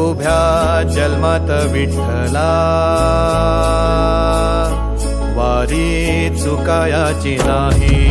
उभ्या जन्मात विठ्ठला. वारी चुकायाची नाही.